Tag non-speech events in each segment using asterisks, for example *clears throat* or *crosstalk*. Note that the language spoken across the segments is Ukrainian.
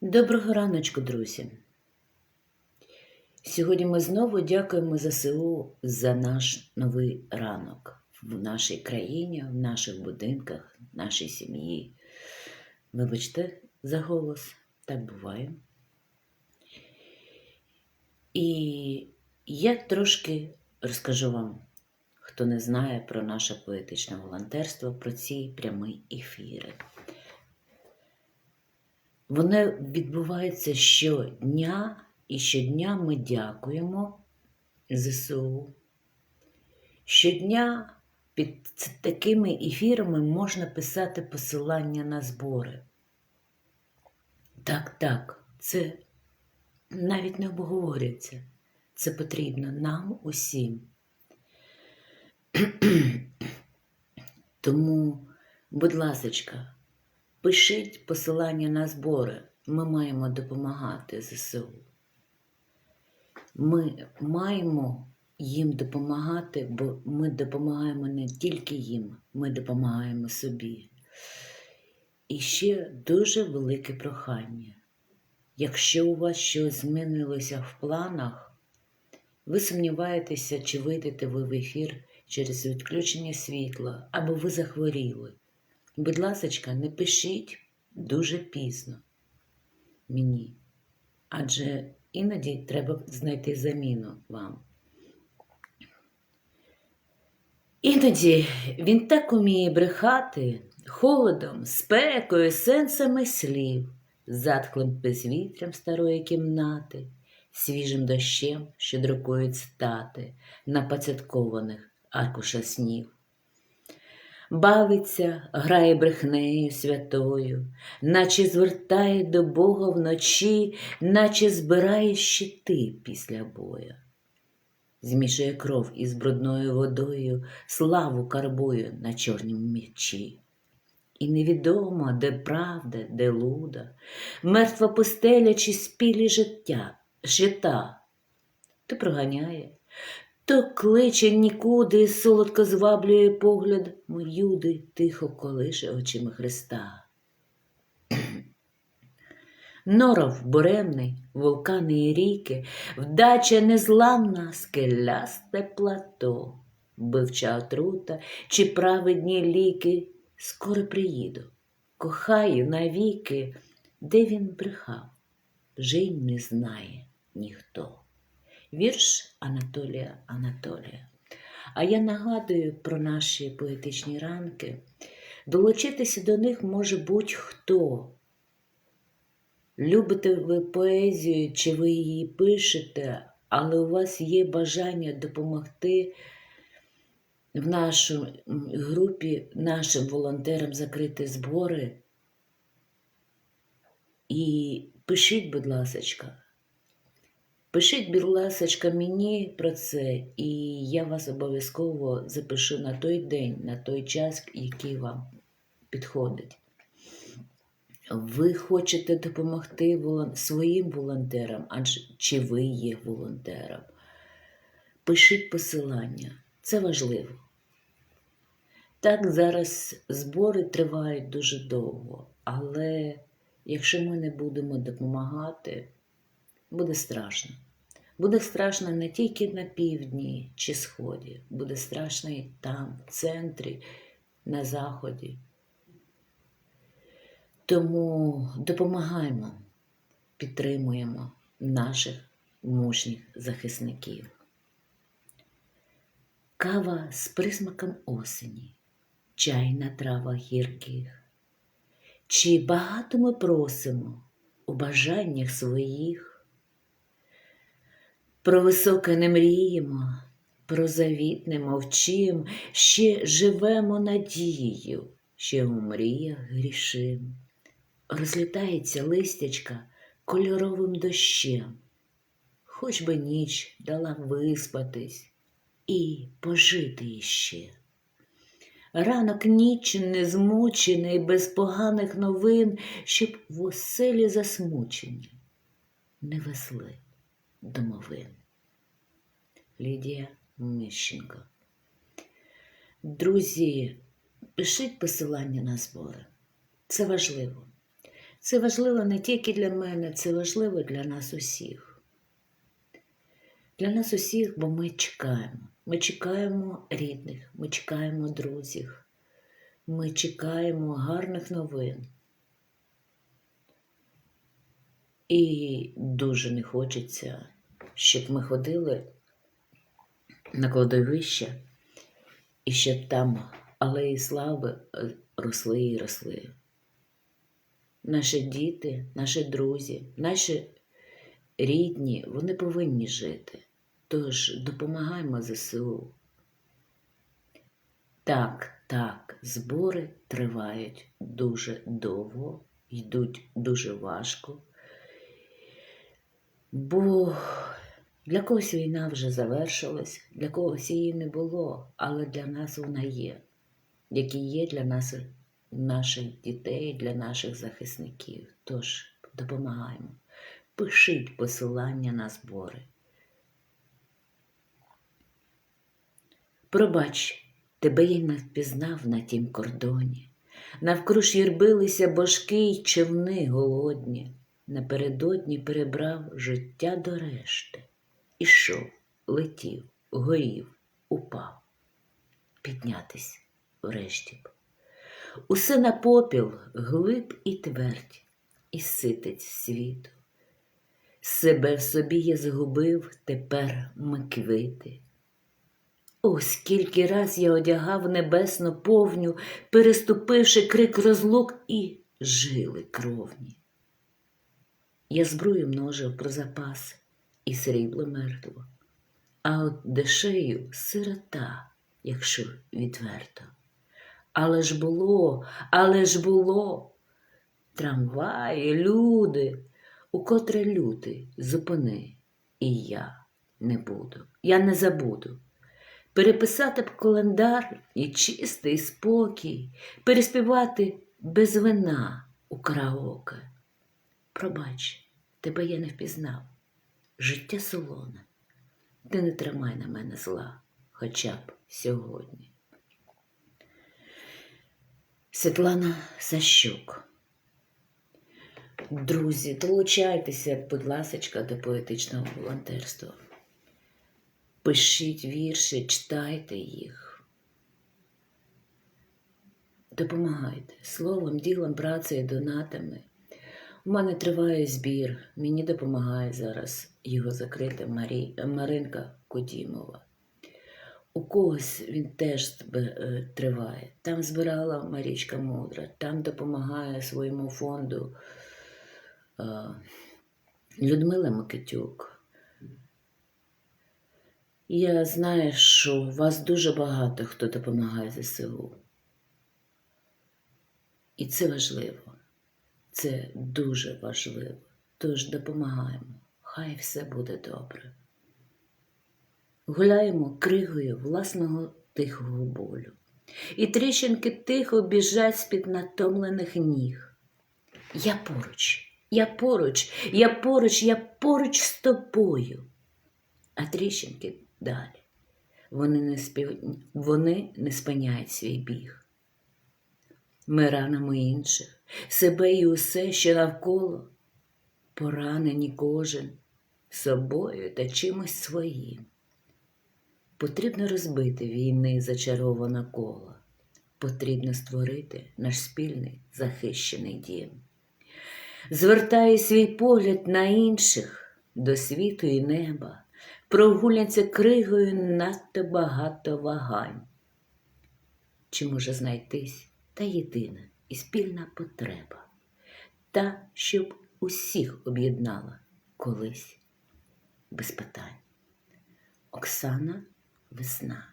Доброго раночку, друзі. Сьогодні ми знову дякуємо ЗСУ за наш новий ранок в нашій країні, в наших будинках, в нашій сім'ї. Вибачте за голос, так буває. І я трошки розкажу вам, хто не знає про наше поетичне волонтерство, про ці прямі ефіри. Воно відбувається щодня, і щодня ми дякуємо ЗСУ. Щодня під такими ефірами можна писати посилання на збори. Так, так, це навіть не обговорюється. Це потрібно нам усім. *clears throat* Тому, будь ласочка, Пишіть посилання на збори. Ми маємо допомагати ЗСУ. Ми маємо їм допомагати, бо ми допомагаємо не тільки їм, ми допомагаємо собі. І ще дуже велике прохання. Якщо у вас щось змінилося в планах, ви сумніваєтеся, чи вийдете ви в ефір через відключення світла, або ви захворіли. Будь ласочка, не пишіть дуже пізно мені, адже іноді треба знайти заміну вам. Іноді він так уміє брехати холодом, спекою, сенсами слів, затхлим безвітрям старої кімнати, свіжим дощем, що друкують стати на поцяткованих аркушах снів. Бавиться, грає брехнею святою, наче звертає до Бога вночі, наче збирає щити після боя. Змішує кров із брудною водою, славу карбує на чорнім мечі. І невідомо, де правда, де луда, мертва пустеля чи спілі життя, жита, то проганяє, то кличе нікуди, солодко зваблює погляд моюди, тихо колише очима Христа. Норов буремний, вулкани і ріки, вдача незламна, скелясте плато, вбивча отрута чи праведні ліки, скоро приїду, кохаю навіки, де він брехав, й не знає ніхто. Вірш Анатолія Анатолія. А я нагадую про наші поетичні ранки. Долучитися до них може будь-хто. Любите ви поезію, чи ви її пишете, але у вас є бажання допомогти в нашій групі нашим волонтерам закрити збори. І пишіть, будь ласочка. Пишіть, будь ласочка, мені про це, і я вас обов'язково запишу на той день, на той час, який вам підходить. Ви хочете допомогти своїм волонтерам, адже чи ви є волонтером? Пишіть посилання, це важливо. Так, зараз збори тривають дуже довго, але якщо ми не будемо допомагати, буде страшно. Буде страшно не тільки на півдні чи сході, буде страшно і там, в центрі, на заході. Тому допомагаємо, підтримуємо наших мужніх захисників. Кава з присмаком осені, чай на травах гірких. Чи багато ми просимо у бажаннях своїх? Про високе не мріємо, про завітне мовчим, ще живемо надією, ще у мріях грішим. Розлітається листячка кольоровим дощем, хоч би ніч дала виспатись і пожити іще. Ранок ніч не змучений, без поганих новин, щоб в оселі засмучені не весли домовин. Лідія Мищенко. Друзі, пишіть посилання на збори. Це важливо. Це важливо не тільки для мене, це важливо для нас усіх. Для нас усіх, бо ми чекаємо. Ми чекаємо рідних, ми чекаємо друзів, ми чекаємо гарних новин. І дуже не хочеться, щоб ми ходили на кладовище і щоб там алеї слави е, росли і росли. Наші діти, наші друзі, наші рідні, вони повинні жити. Тож допомагаємо ЗСУ. Так, так, збори тривають дуже довго, йдуть дуже важко. Бо для когось війна вже завершилась, для когось її не було, але для нас вона є, як і є для нас, наших дітей, для наших захисників. Тож допомагаємо. Пишіть посилання на збори. Пробач, тебе я не впізнав на тім кордоні. Навкруж юрбилися божки й човни голодні. Напередодні перебрав життя до решти. Ішов, летів, горів, упав. Піднятись врешті б. Усе на попіл, глиб і твердь, і ситець світу. Себе в собі я згубив, тепер миквити. О, скільки раз я одягав небесну повню, переступивши крик розлук і жили кровні. Я зброю множив про запас і срібло мертво, а от дешею сирота, якщо відверто. Але ж було, але ж було трамваї, люди, укотре лютий зупини, і я не буду, я не забуду. Переписати б календар і чистий спокій, переспівати без вина у караоке. Пробач, тебе я не впізнав. Життя солоне, ти не тримай на мене зла, хоча б сьогодні. Світлана Сащук. Друзі, долучайтеся, будь ласка, до поетичного волонтерства. Пишіть вірші, читайте їх. Допомагайте словом, ділом, працею, донатами. У мене триває збір, мені допомагає зараз його закрити Марі... Маринка Кудімова. У когось він теж е, триває. Там збирала Марічка Мудра, там допомагає своєму фонду е, Людмила Микитюк. Я знаю, що вас дуже багато хто допомагає ЗСУ. І це важливо. Це дуже важливо. Тож допомагаємо. Хай все буде добре. Гуляємо кригою власного тихого болю. І тріщинки тихо біжать з-під натомлених ніг. Я поруч, я поруч, я поруч, я поруч з тобою. А тріщинки далі. Вони не, спів... Вони не спиняють свій біг. Ми ранимо інших, себе і усе, що навколо, поранені кожен собою та чимось своїм. Потрібно розбити війни зачароване коло, потрібно створити наш спільний захищений дім. Звертаю свій погляд на інших до світу і неба, прогуляться кригою надто багато вагань. Чи може знайтись та єдина і спільна потреба, та, щоб усіх об'єднала колись без питань. Оксана Весна.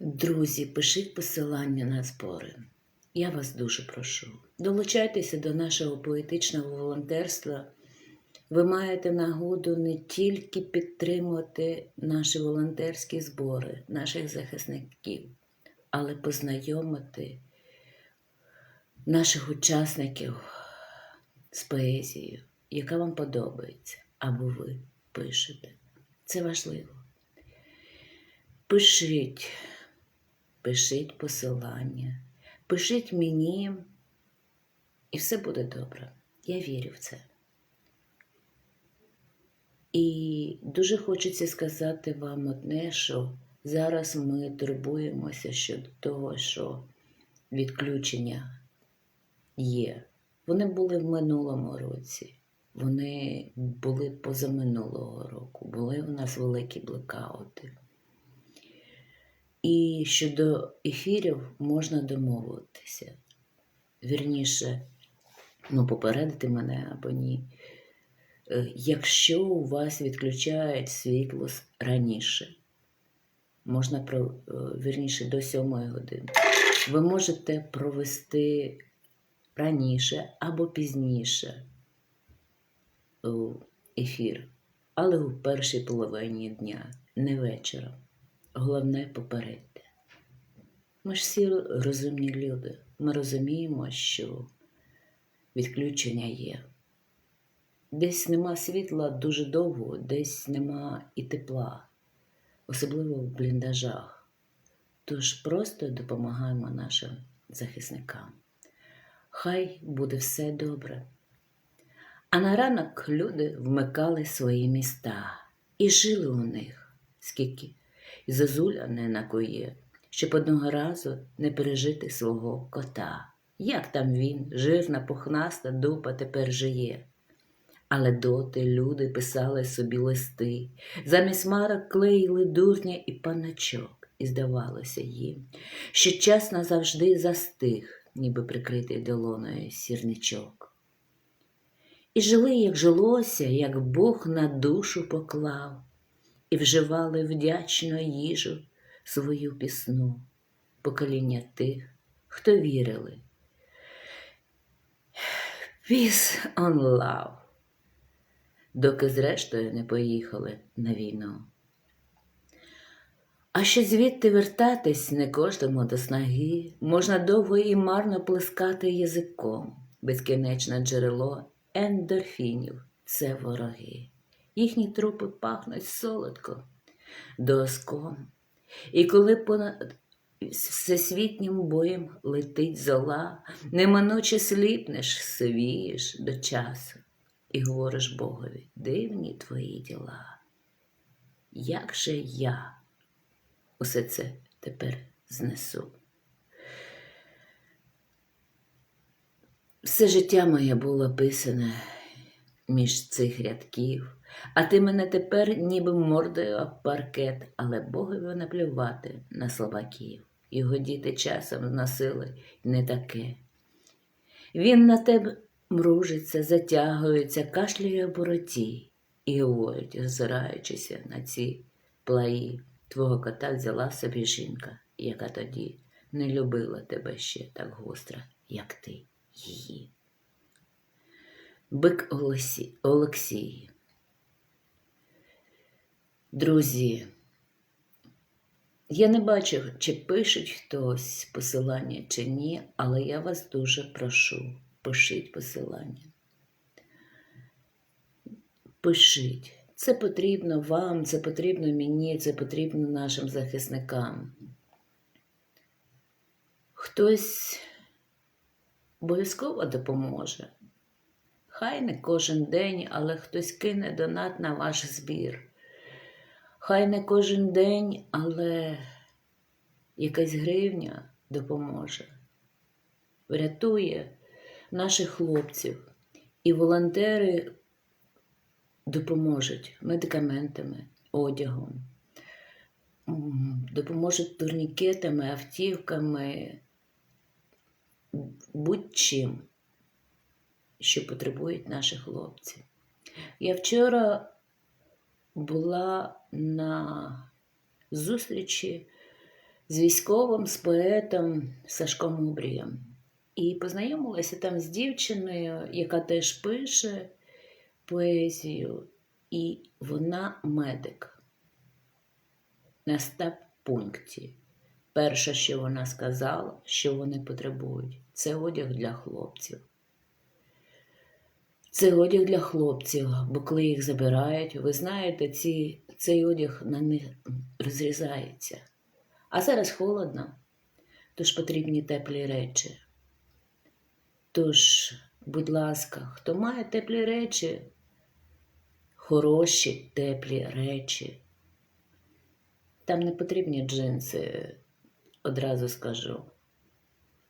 Друзі, пишіть посилання на збори. Я вас дуже прошу. Долучайтеся до нашого поетичного волонтерства. Ви маєте нагоду не тільки підтримувати наші волонтерські збори, наших захисників, але познайомити наших учасників з поезією, яка вам подобається, або ви пишете. Це важливо. Пишіть, пишіть посилання, пишіть мені І все буде добре. Я вірю в це. І дуже хочеться сказати вам одне, що зараз ми турбуємося щодо того, що відключення є. Вони були в минулому році, вони були позаминулого року, були у нас великі блекаути. І щодо ефірів можна домовитися. Вірніше, ну, попередити мене або ні. Е, Якщо у вас відключають світло раніше, можна про, е, вірніше до 7 години, ви можете провести раніше або пізніше е, ефір, але у першій половині дня, не вечором. Головне попередьте. Ми ж всі розумні люди. Ми розуміємо, що відключення є. Десь нема світла дуже довго, десь нема і тепла, особливо в бліндажах. Тож просто допомагаємо нашим захисникам. Хай буде все добре. А на ранок люди вмикали свої міста і жили у них, скільки і зозуля не накує, щоб одного разу не пережити свого кота. Як там він, жирна, пухнаста дупа тепер жиє. Але доти люди писали собі листи, замість марок клеїли дурня і паначок, і здавалося їм, що час назавжди застиг, ніби прикритий долоною сірничок. І жили, як жилося, як Бог на душу поклав, і вживали вдячно їжу свою пісну, покоління тих, хто вірили. Peace on love доки зрештою не поїхали на війну. А що звідти вертатись не кожному до снаги, можна довго і марно плескати язиком, безкінечне джерело ендорфінів це вороги. Їхні трупи пахнуть солодко, доском. І коли понад всесвітнім боєм летить зола, неминуче сліпнеш, свієш до часу і говориш Богові, дивні твої діла. Як же я усе це тепер знесу? Все життя моє було писане між цих рядків, а ти мене тепер ніби мордою об паркет, але Богові наплювати на слабаків. Його діти часом зносили не таке. Він на тебе мружиться, затягується, кашляє в бороті і говорить, озираючися на ці плаї. Твого кота взяла собі жінка, яка тоді не любила тебе ще так гостро, як ти її. Бик Олексій. Олексій. Друзі, я не бачу, чи пишуть хтось посилання чи ні, але я вас дуже прошу, пишіть посилання. Пишіть. Це потрібно вам, це потрібно мені, це потрібно нашим захисникам. Хтось обов'язково допоможе. Хай не кожен день, але хтось кине донат на ваш збір. Хай не кожен день, але якась гривня допоможе, врятує наших хлопців. І волонтери допоможуть медикаментами, одягом, допоможуть турнікетами, автівками, будь-чим, що потребують наші хлопці. Я вчора була на зустрічі з військовим, з поетом Сашком Обрієм. І познайомилася там з дівчиною, яка теж пише поезію, і вона медик на стаб-пункті. Перше, що вона сказала, що вони потребують, це одяг для хлопців. Це одяг для хлопців, бо коли їх забирають, ви знаєте, ці, цей одяг на них розрізається. А зараз холодно, тож потрібні теплі речі. Тож, будь ласка, хто має теплі речі, хороші теплі речі. Там не потрібні джинси, одразу скажу.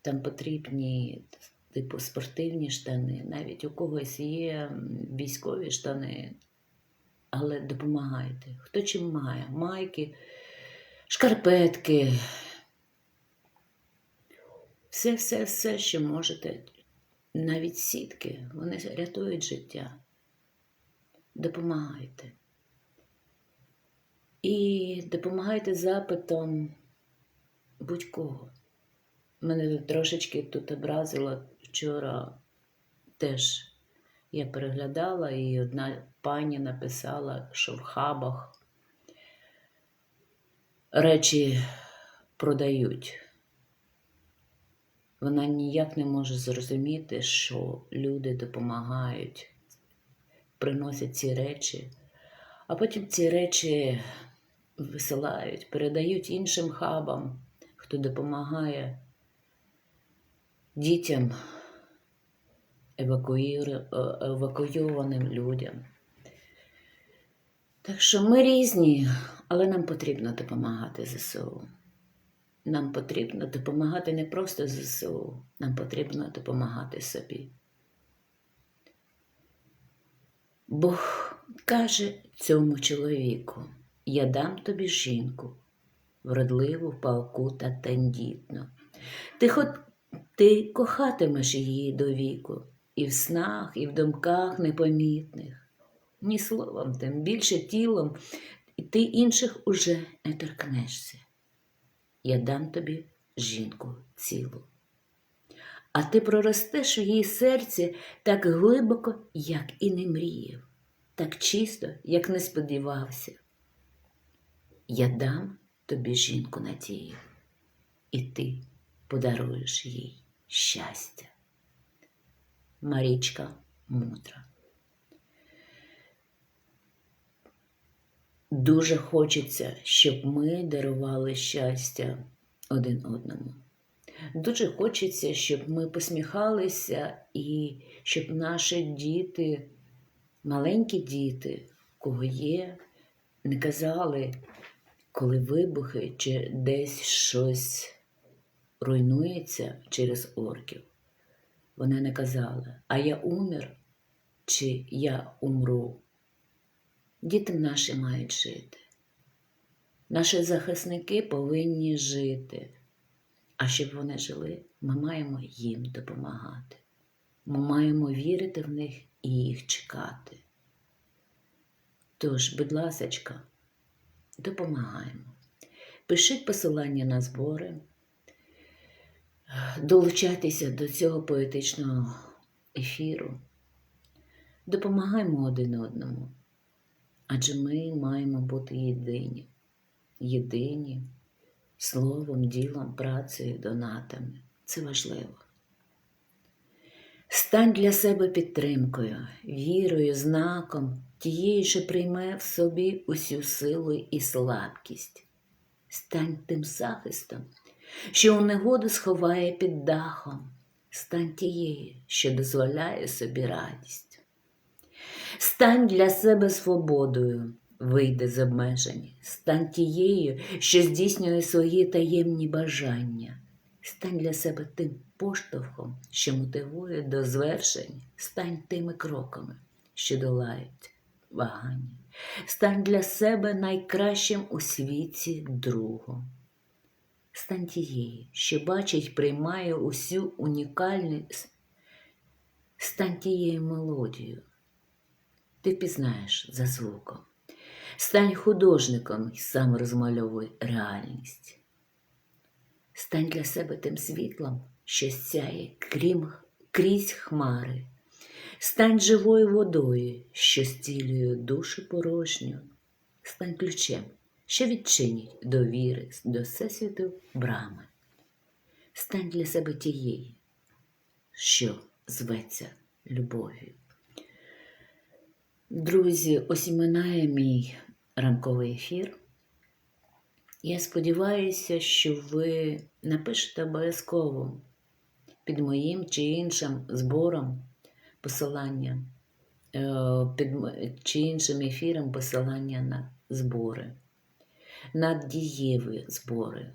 Там потрібні, типу, спортивні штани, навіть у когось є військові штани, але допомагайте. Хто чим має? Майки, шкарпетки. Все, все, все, що можете. Навіть сітки, вони рятують життя. Допомагайте. І допомагайте запитом будь-кого. Мене трошечки тут образило вчора теж я переглядала, і одна пані написала, що в хабах речі продають. Вона ніяк не може зрозуміти, що люди допомагають, приносять ці речі, а потім ці речі висилають, передають іншим хабам, хто допомагає дітям, е, евакуйованим людям. Так що ми різні, але нам потрібно допомагати ЗСУ. Нам потрібно допомагати не просто ЗСУ, нам потрібно допомагати собі. Бог каже цьому чоловіку: я дам тобі жінку, вродливу, палку та тендітну. Ти, хот... ти кохатимеш її до віку, і в снах, і в думках непомітних, ні словом, тим більше тілом, і ти інших уже не торкнешся я дам тобі жінку цілу. А ти проростеш в її серці так глибоко, як і не мріяв, так чисто, як не сподівався. Я дам тобі жінку надію, і ти подаруєш їй щастя. Марічка мудра. Дуже хочеться, щоб ми дарували щастя один одному. Дуже хочеться, щоб ми посміхалися і щоб наші діти, маленькі діти, кого є, не казали, коли вибухи чи десь щось руйнується через орків. Вони не казали, а я умер чи я умру. Діти наші мають жити. Наші захисники повинні жити. А щоб вони жили, ми маємо їм допомагати. Ми маємо вірити в них і їх чекати. Тож, будь ласочка, допомагаємо. Пишіть посилання на збори, долучайтеся до цього поетичного ефіру. Допомагаємо один одному. Адже ми маємо бути єдині, єдині словом, ділом, працею, донатами. Це важливо. Стань для себе підтримкою, вірою, знаком тієї, що прийме в собі усю силу і слабкість. Стань тим захистом, що у негоду сховає під дахом. Стань тією, що дозволяє собі радість. Стань для себе свободою, вийди з обмежень, стань тією, що здійснює свої таємні бажання. Стань для себе тим поштовхом, що мотивує до звершень, стань тими кроками, що долають вагання. Стань для себе найкращим у світі другом. Стань тією, що бачить, приймає усю унікальність. Стань тією мелодією, ти впізнаєш за звуком. Стань художником і сам розмальовуй реальність. Стань для себе тим світлом, що сяє крім, крізь хмари. Стань живою водою, що стілює душу порожню. Стань ключем, що відчинить довіри до всесвіту брами. Стань для себе тією, що зветься любов'ю. Друзі, ось і минає мій ранковий ефір. Я сподіваюся, що ви напишете обов'язково під моїм чи іншим збором посилання, е, під чи іншим ефіром посилання на збори, на дієві збори.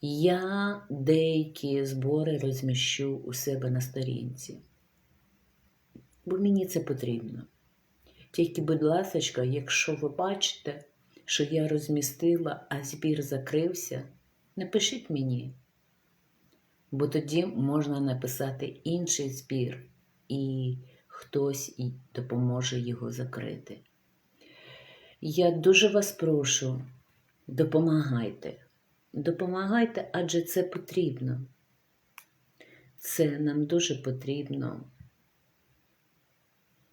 Я деякі збори розміщу у себе на сторінці, бо мені це потрібно. Тільки, будь ласка, якщо ви бачите, що я розмістила, а збір закрився, напишіть мені, бо тоді можна написати інший збір, і хтось допоможе його закрити. Я дуже вас прошу, допомагайте. Допомагайте, адже це потрібно. Це нам дуже потрібно,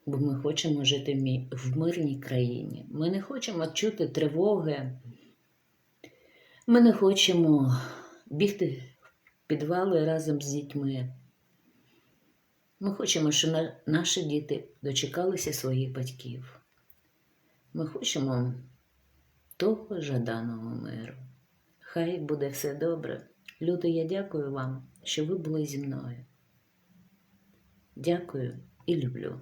бо ми хочемо жити в мирній країні. Ми не хочемо чути тривоги. Ми не хочемо бігти в підвали разом з дітьми. Ми хочемо, щоб наші діти дочекалися своїх батьків. Ми хочемо того жаданого миру. Хай буде все добре. Люди, я дякую вам, що ви були зі мною. Дякую і люблю.